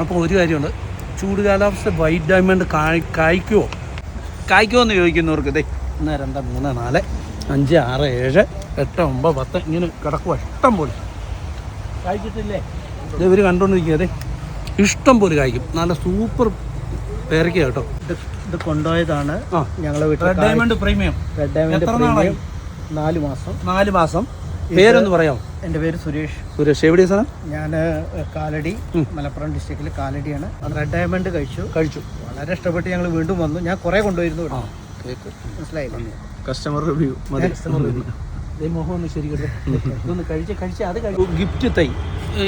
അപ്പോൾ ഒരു കാര്യമുണ്ട്. ചൂട് കാലാവസ്ഥ വൈറ്റ് ഡയമണ്ട് കായ് കായ്ക്കുമോ കായ്ക്കുമോ എന്ന് ചോദിക്കുന്നവർക്ക് ഇതേ ഒന്ന് രണ്ട് മൂന്ന് നാല് അഞ്ച് ആറ് ഏഴ് എട്ട് ഒമ്പത് പത്ത് ഇങ്ങനെ കിടക്കുക ഇഷ്ടം പോലെ. കായ്ച്ചിട്ടില്ലേ ഇത് ഇവർ കണ്ടുകൊണ്ടിരിക്കുക. അതെ ഇഷ്ടം പോലെ കായ്ക്കും. നല്ല സൂപ്പർ പേരയ്ക്ക കേട്ടോ. ഇത് കൊണ്ടുപോയതാണ് ആ. ഞങ്ങളെ വീട്ടിൽ red diamond premium red diamond premium നാല് മാസം. നാല് മാസം. പേരൊന്ന് പറയാമോ? എന്റെ പേര് സുരേഷ്. സുരേഷ് എവിടെയാ സ്ഥലം ഞാൻ കാലടി മലപ്പുറം ഡിസ്ട്രിക്റ്റിൽ കാലടിയാണ്. റെഡ് ഡയമണ്ട് കഴിച്ചു. കഴിച്ചു. വളരെ ഇഷ്ടപ്പെട്ട് ഞങ്ങൾ വീണ്ടും വന്നു. ഞാൻ കുറേ കൊണ്ടുവരുന്നു മനസ്സിലായില്ലേ? കസ്റ്റമർ റിവ്യൂ മുഖം ഒന്ന് ഇതൊന്ന് കഴിച്ച് കഴിച്ച് അത് കഴിച്ചു. ഗിഫ്റ്റ് തൈ.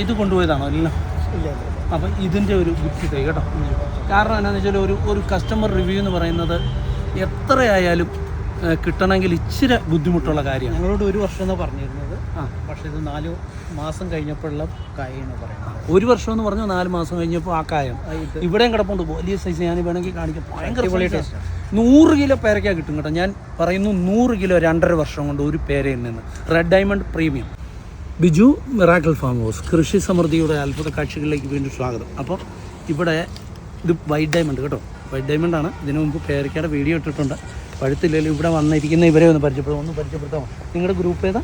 ഇത് കൊണ്ടുപോയതാണോ? എല്ലാം ഇല്ല. അപ്പം ഇതിന്റെ ഒരു ഗിഫ്റ്റ് തൈ കേട്ടോ. കാരണം എന്താണെന്ന് വെച്ചാൽ ഒരു ഒരു കസ്റ്റമർ റിവ്യൂ എന്ന് പറയുന്നത് എത്രയായാലും കിട്ടണമെങ്കിൽ ഇച്ചിരി ബുദ്ധിമുട്ടുള്ള കാര്യമാണ്. ഞങ്ങളോട് ഒരു വർഷം എന്ന് പറഞ്ഞിരുന്നത് ആ പക്ഷേ ഇത് നാല് മാസം കഴിഞ്ഞപ്പോഴുള്ള കായെന്ന് പറയുന്നത്. ഒരു വർഷം എന്ന് പറഞ്ഞു നാല് മാസം കഴിഞ്ഞപ്പോൾ ആ കായം. ഇവിടെയും കിടപ്പുണ്ട്. വലിയ സൈസ് ഞാൻ വേണമെങ്കിൽ കാണിക്കാം. ഭയങ്കര. നൂറ് കിലോ പേരയ്ക്ക കിട്ടും കേട്ടോ. ഞാൻ പറയുന്നു നൂറ് കിലോ രണ്ടര വർഷം കൊണ്ട് ഒരു പേരയിൽ നിന്ന്. Red diamond premium Biju miracle farm house കൃഷി സമൃദ്ധിയുടെ അത്ഭുത കാഴ്ചകളിലേക്ക് വീണ്ടും സ്വാഗതം. അപ്പോൾ ഇവിടെ ഇത് വൈറ്റ് ഡയമണ്ട് കേട്ടോ. വൈറ്റ് ഡയമണ്ട് ആണ്. ഇതിനു മുമ്പ് പേരയ്ക്കയുടെ വീഡിയോ ഇട്ടിട്ടുണ്ട്. പഴുത്തില്ലെങ്കിലും ഇവിടെ വന്നിരിക്കുന്ന ഇവരെ ഒന്ന് പരിചയപ്പെടും ഒന്ന് പരിചയപ്പെടുത്താമോ? നിങ്ങളുടെ ഗ്രൂപ്പ് ഏതാ?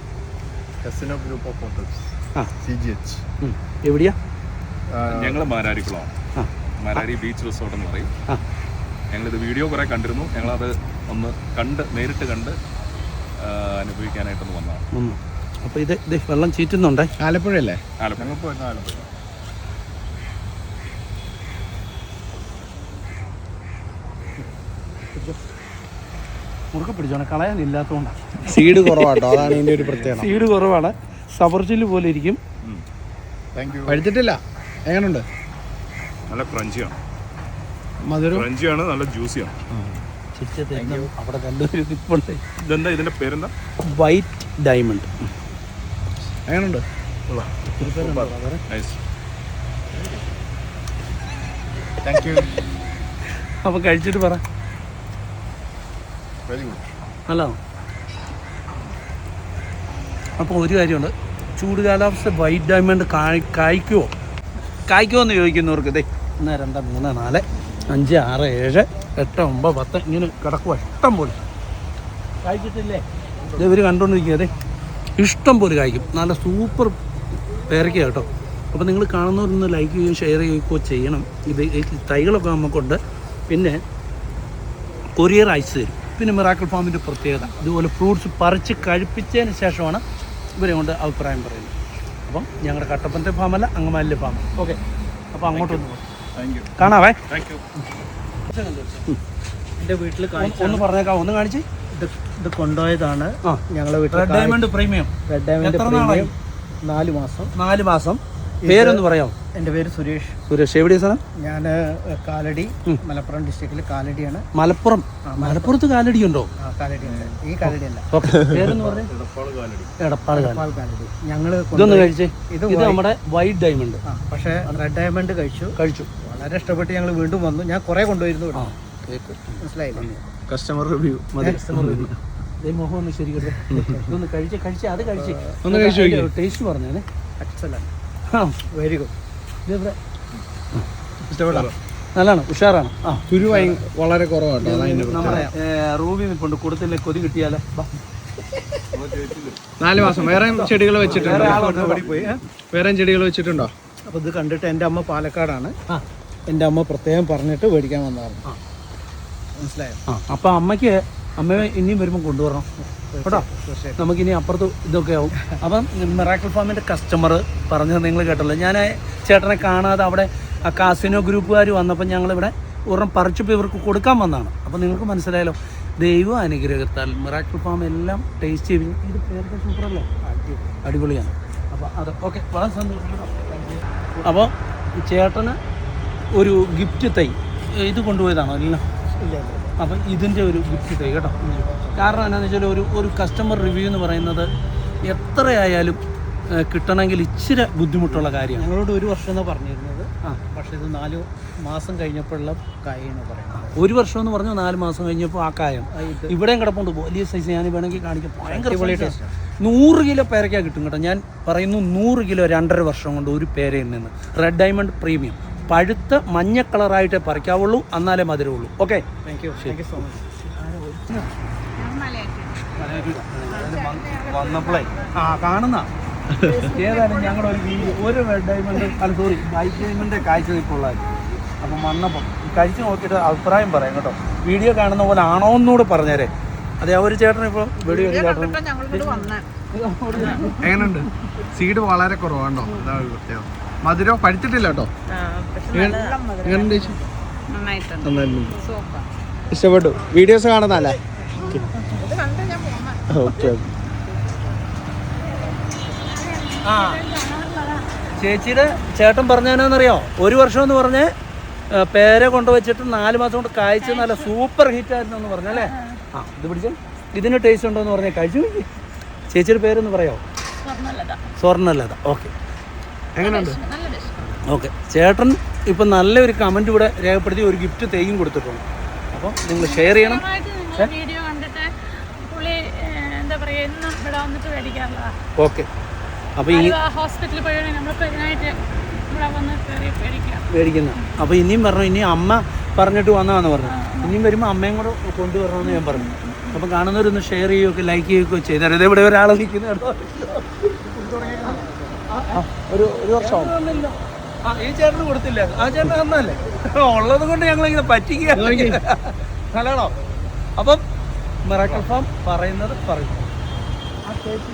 കസിനോ ഗ്രൂപ്പ് ഓഫ് ഹോട്ടൽസ് ആ. സി ജി എച്ച് എവിടെയാ? ഞങ്ങൾ മാരാരിക്കുളമാണ് മാരാരി ബീച്ച് റിസോർട്ട് എന്ന് പറയും. ഞങ്ങളിത് വീഡിയോ കുറേ കണ്ടിരുന്നു. ഞങ്ങളത് ഒന്ന് കണ്ട് നേരിട്ട് കണ്ട് അനുഭവിക്കാനായിട്ടൊന്ന് വന്നതാണ്. അപ്പോൾ ഇത് ഇത് വെള്ളം ചീറ്റുന്നുണ്ടേ? ആലപ്പുഴയല്ലേ? ആലപ്പുഴ. ഞങ്ങൾ ആലപ്പുഴ. മുറുക്കെ പിടിച്ചോണെ. കളയാനില്ലാത്തതുകൊണ്ടാണ് സീഡ് കുറവാട്ടോ. അതാണ് ഇതിന്റെ ഒരു പ്രത്യേകത. സീഡ് കുറവാണ്. സബർജിൽ പോലെ ഇരിക്കും. പഴുത്തിട്ടില്ല. എങ്ങനെയുണ്ട് നല്ല ക്രഞ്ചിയാണ് മധുരം? ക്രഞ്ചിയാണ് നല്ല ജ്യൂസിയാണ് അവിടെ ഇതെന്താ? ഇതിന്റെ പേരെന്താ? വൈറ്റ് ഡയമണ്ട് എങ്ങനെയുണ്ട് അപ്പൊ കഴിച്ചിട്ട് പറ. വെരി ഗുഡ് നല്ലതാണോ അപ്പോൾ ഒരു കാര്യമുണ്ട്. ചൂട് കാലാവസ്ഥ വൈറ്റ് ഡയമണ്ട് കായ് കായ്ക്കുമോ കായ്ക്കുമോ എന്ന് ചോദിക്കുന്നവർക്ക് ഇതേ ഒന്ന് രണ്ട് മൂന്ന് നാല് അഞ്ച് ആറ് ഏഴ് എട്ട് ഒമ്പത് പത്ത് ഇങ്ങനെ കിടക്കുക ഇഷ്ടം പോലെ. കായ്ച്ചിട്ടില്ലേ? ഇത് ഇവർ കണ്ടുകൊണ്ടിരിക്കുക അതെ ഇഷ്ടം പോലെ കായ്ക്കും. നല്ല സൂപ്പർ പേരയ്ക്ക കേട്ടോ. അപ്പോൾ നിങ്ങൾ കാണുന്നവരൊന്ന് ലൈക്ക് ചെയ്യുകയും ഷെയർ ചെയ്യുകയോ ചെയ്യണം. ഇത് തൈകളൊക്കെ നമുക്കുണ്ട്. പിന്നെ കൊറിയർ അയച്ചു തരും. പിന്നെ മിറാക്കിൾ ഫാമിന്റെ പ്രത്യേകത. ഇതുപോലെ ഫ്രൂട്ട്സ് പറിച്ച് കഴിപ്പിച്ചതിന് ശേഷമാണ് ഇവരെ കൊണ്ട് അഭിപ്രായം പറയുന്നത്. അപ്പം ഞങ്ങളുടെ കട്ടപ്പന്റെ ഫാമല്ല അങ്ങമാലിലെ ഫാം ഓക്കെ. അപ്പോൾ അങ്ങോട്ടൊന്ന് വന്നു. കാണാവേ. എന്റെ വീട്ടിൽ ഒന്ന് പറഞ്ഞേക്കാം ഒന്ന് കാണിച്ച്. ഇത് ഇത് കൊണ്ടുപോയതാണ് ഞങ്ങളുടെ ഞങ്ങളെ വീട്ടിൽ red diamond premium red diamond premium നാല് മാസം. നാല് മാസം. പേരൊന്ന് പറയാം എന്റെ പേര് സുരേഷ്. സുരേഷ് എവിടെയാണ് സാർ ഞാൻ കാലടി മലപ്പുറം ഡിസ്ട്രിക്റ്റിൽ കാലടിയാണ്. മലപ്പുറം. മലപ്പുറത്ത് കാലടി ഉണ്ടോ ആ കാലടിയാണ് ഈ കാലടിയല്ല. കാലടി. ഞങ്ങൾ ഇതൊന്ന് കഴിച്ചേ. ഇത് നമ്മുടെ വൈറ്റ് ഡയമണ്ട് പക്ഷെ റെഡ് ഡയമണ്ട് കഴിച്ചു. കഴിച്ചു. വളരെ ഇഷ്ടപ്പെട്ട് ഞങ്ങൾ വീണ്ടും വന്നു. ഞാൻ കുറേ കൊണ്ടുവരുന്നു മനസ്സിലായില്ലേ? കസ്റ്റമർ റിവ്യൂ മുഖം ഒന്ന് ഇതൊന്ന് കഴിച്ച് കഴിച്ച് അത് കഴിച്ച്. ഒന്ന് കഴിച്ച് നോക്കിയേ. ടേസ്റ്റ് പറഞ്ഞേ വെരി ഗുഡ് ഇതെവിടെ ഇഷ്ടപ്പെടാം. നല്ലതാണ് ഉഷാറാണ്. ആ. കുരു വളരെ കുറവാട്ടോ നമ്മുടെ റൂബി നിൽപ്പുണ്ട് കൊടുത്തില്ലേ കൊതി കിട്ടിയാലോ. നാല് മാസം. വേറെ ചെടികൾ വെച്ചിട്ടുണ്ടോ? വേറെ ചെടികൾ വെച്ചിട്ടുണ്ടോ? അപ്പോൾ ഇത് കണ്ടിട്ട് എന്റെ അമ്മ പാലക്കാടാണ്. എന്റെ എന്റെ അമ്മ പ്രത്യേകം പറഞ്ഞിട്ട് മേടിക്കാൻ വന്നതാണ്. മനസ്സിലായോ? അപ്പോൾ അമ്മയ്ക്ക് അമ്മയെ ഇനിയും വരുമ്പോൾ കൊണ്ടുവരണം. കേട്ടോ? നമുക്ക് ഇനി അപ്പുറത്ത് ഇതൊക്കെ ആവും. അപ്പം മിറാക്കിൾ ഫാമിന്റെ കസ്റ്റമർ പറഞ്ഞത് നിങ്ങൾ കേട്ടല്ലോ. ഞാൻ ചേട്ടനെ കാണാതെ അവിടെ ആ കാസിനോ ഗ്രൂപ്പുകാർ വന്നപ്പോൾ ഞങ്ങളിവിടെ ഒരെണ്ണം പറിച്ചപ്പോൾ ഇവർക്ക് കൊടുക്കാൻ വന്നതാണ് അപ്പോൾ നിങ്ങൾക്ക് മനസ്സിലായല്ലോ ദൈവം അനുഗ്രഹത്താൽ മിറാക്കിൾ ഫാം എല്ലാം ടേസ്റ്റ് ചെയ്ത് ഇത് പേരൊക്കെ സൂപ്പറല്ലേ? അടിപൊളിയാണ്. അപ്പോൾ അത് ഓക്കെ വളരെ സന്തോഷം. അപ്പോൾ ചേട്ടന് ഒരു ഗിഫ്റ്റ് തൈ ഇത് കൊണ്ടുപോയതാണോ എല്ലാം? അപ്പം ഇതിന്റെ ഒരു ഗിഫ്റ്റ് തൈ കേട്ടോ. കാരണം എന്താണെന്ന് വെച്ചാൽ ഒരു ഒരു കസ്റ്റമർ റിവ്യൂ എന്ന് പറയുന്നത് എത്രയായാലും കിട്ടണമെങ്കിൽ ഇച്ചിരി ബുദ്ധിമുട്ടുള്ള കാര്യമാണ്. ഞങ്ങളോട് ഒരു വർഷം എന്നാണ് പറഞ്ഞിരുന്നത്? പക്ഷേ ഇത് നാല് മാസം കഴിഞ്ഞപ്പോഴുള്ള കായെന്ന് പറയുന്നത്. ഒരു വർഷം എന്ന് പറഞ്ഞാൽ നാല് മാസം കഴിഞ്ഞപ്പോൾ ആ കായം. ഇവിടെയും കിടപ്പുണ്ട്. വലിയ സൈസ് ഞാൻ വേണമെങ്കിൽ കാണിക്കാം. ഭയങ്കര ആണ്. നൂറ് കിലോ പേരയ്ക്ക കിട്ടും കേട്ടോ. ഞാൻ പറയുന്നു നൂറ് കിലോ രണ്ടര വർഷം കൊണ്ട് ഒരു പേരയിൽ നിന്ന്. റെഡ് ഡയമണ്ട് പ്രീമിയം പഴുത്ത മഞ്ഞ കളറായിട്ടേ പറിക്കാവുള്ളൂ എന്നാലേ മധുരമുള്ളൂ. Okay thank you thank you so much വന്നപ്പോഴേ ആ കാണുന്ന. ഏതായാലും ഞങ്ങളുടെ ഒരു വീഡിയോ ഒരു റെഡ് ഡയമണ്ട് അല്ല സോറി വൈറ്റ് ഡയമണ്ട് കാഴ്ച നിൽപ്പുള്ളായിരുന്നു അപ്പം വന്നപ്പം കഴിച്ച് നോക്കിയിട്ട് അഭിപ്രായം പറയാം കേട്ടോ. വീഡിയോ കാണുന്ന പോലെ ആണോ എന്നൂടെ പറഞ്ഞേരെ. അതെ ആ ഒരു ചേട്ടൻ ഇപ്പോൾ വീഡിയോ ചേട്ടൻ എങ്ങനെയുണ്ട്? സീഡ് വളരെ കുറവാണോ? അതാണ് ഒരു പ്രത്യേകത. മധുരം പഠിച്ചിട്ടില്ല കേട്ടോ. ഇഷ്ടപ്പെട്ടു. വീഡിയോസ് കാണുന്നല്ലേ ഓക്കെ ഓക്കെ. ആ. ചേച്ചിയുടെ ചേട്ടൻ പറഞ്ഞാനാണെന്നറിയോ ഒരു വർഷം എന്ന് പറഞ്ഞ് പേരെ കൊണ്ടുവച്ചിട്ട് നാല് മാസം കൊണ്ട് കായ്ച്ച് നല്ല സൂപ്പർ ഹിറ്റ് ആയിരുന്നു എന്ന് പറഞ്ഞല്ലേ ആ ഇത് പിടിച്ച്. ഇതിന് ടേസ്റ്റ് ഉണ്ടോ എന്ന് പറഞ്ഞാൽ കഴിച്ചു ചേച്ചിയുടെ പേരൊന്ന് പറയാമോ സ്വർണലത. ഓക്കെ എങ്ങനെയുണ്ട്? ഓക്കെ ചേട്ടൻ ഇപ്പം നല്ലൊരു കമന്റ് ഇവിടെ രേഖപ്പെടുത്തി ഒരു ഗിഫ്റ്റ് തേയും കൊടുത്തിട്ടുണ്ട്. അപ്പം നിങ്ങൾ ഷെയർ ചെയ്യണം. പറയാ ഓക്കെ അപ്പോൾ ഈ ഹോസ്പിറ്റലിൽ പോയി നമ്മൾ മേടിക്കാം മേടിക്കുന്ന അപ്പോൾ ഇനിയും പറഞ്ഞു ഇനി അമ്മ പറഞ്ഞിട്ട് വന്നതാന്ന് പറഞ്ഞു. ഇനിയും വരുമ്പോൾ അമ്മയും കൂടെ കൊണ്ടുവരണമെന്ന് ഞാൻ പറഞ്ഞു. അപ്പം കാണുന്നവരൊന്ന് ഷെയർ ചെയ്യുകയൊക്കെ ലൈക്ക് ചെയ്യുകയൊക്കെ ചെയ്താൽ ഇത് ഇവിടെ ഒരാൾ നിൽക്കുന്ന. ഒരു ഒരു വർഷം ആ ഈ ചേട്ടന് കൊടുത്തില്ല. ആ ചേട്ടൻ തന്നല്ലേ ഉള്ളത് കൊണ്ട് ഞങ്ങൾ ഇങ്ങനെ പറ്റിക്കുക നല്ലതാണോ? അപ്പം മിറാക്കൽ ഫാം പറയുന്നത് പറയും. ആ ചേച്ചി